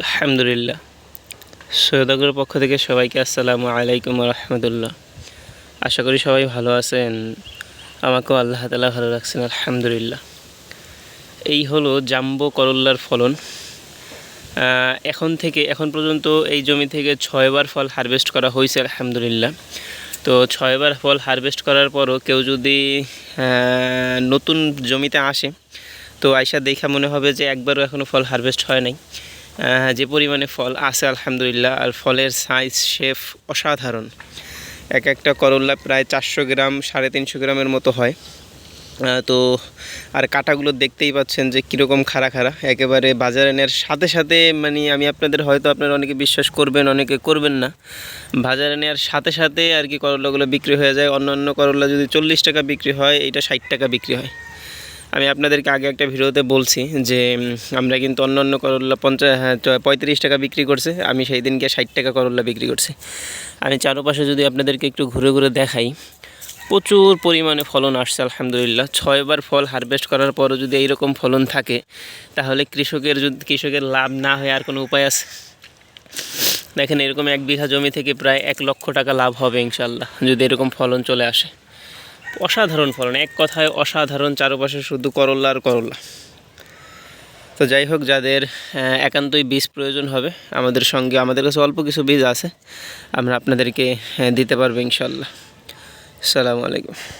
আলহামদুলিল্লাহ। সৈয়দাগরের পক্ষ থেকে সবাইকে আসসালামু আলাইকুম রহমতুল্লাহ। আশা করি সবাই ভালো আছেন। আমাকেও আল্লাহ তালা ভালো রাখছেন, আলহামদুলিল্লাহ। এই হলো জাম্বো করল্লার ফলন। এখন থেকে, এখন পর্যন্ত এই জমি থেকে ছয়বার ফল হারভেস্ট করা হয়েছে, আলহামদুলিল্লাহ। তো ছয়বার ফল হারভেস্ট করার পরও কেউ যদি নতুন জমিতে আসে, তো আয়সা দেখা মনে হবে যে একবারও এখনও ফল হারভেস্ট হয় নাই। যে পরিমাণে ফল আছে, আলহামদুলিল্লাহ, আর ফলের সাইজ শেফ অসাধারণ। এক একটা করল্লা প্রায় চারশো গ্রাম, সাড়ে তিনশো গ্রামের মতো হয়। তো আর কাটাগুলো দেখতেই পাচ্ছেন যে কীরকম খাড়া খাড়া। একেবারে বাজারে নেওয়ার সাথে সাথে মানে আমি আপনাদের হয়তো আপনারা অনেকে বিশ্বাস করবেন, অনেকে করবেন না। বাজারে নেওয়ার সাথে সাথে আর কি করলাগুলো বিক্রি হয়ে যায়। অন্য অন্য করলা যদি চল্লিশ টাকা বিক্রি হয় এটা ষাট টাকা বিক্রি হয়। আমি আপনাদেরকে আগে একটা ভিডিওতে বলছি যে আমরা কিন্তু অন্য অন্য করল্লা পঞ্চাশ হ্যাঁ পঁয়ত্রিশ টাকা বিক্রি করছে, আমি সেই দিনকে ষাট টাকা করল্লা বিক্রি করছি। আমি চারপাশে যদি আপনাদেরকে একটু ঘুরে ঘুরে দেখাই, প্রচুর পরিমাণে ফলন আসছে, আলহামদুলিল্লাহ। ছয়বার ফল হারভেস্ট করার পরও যদি এইরকম ফলন থাকে, তাহলে কৃষকের যদি, কৃষকের লাভ না হয় আর কোনো উপায় আছে? দেখেন, এরকম এক বিঘা জমি থেকে প্রায় এক লক্ষ টাকা লাভ হবে ইনশাল্লাহ যদি এরকম ফলন চলে আসে। অসাধারণ ফলন, এক কথায় অসাধারণ চারপাশে শুধু করল্লা আর করল্লা তো যাই হোক, যাদের একান্তই বীজ প্রয়োজন হবে, আমাদের সঙ্গে, আমাদের কাছে অল্প কিছু বীজ আছে, আমরা আপনাদেরকে দিতে পারব ইনশাল্লাহ। সালামু আলাইকুম।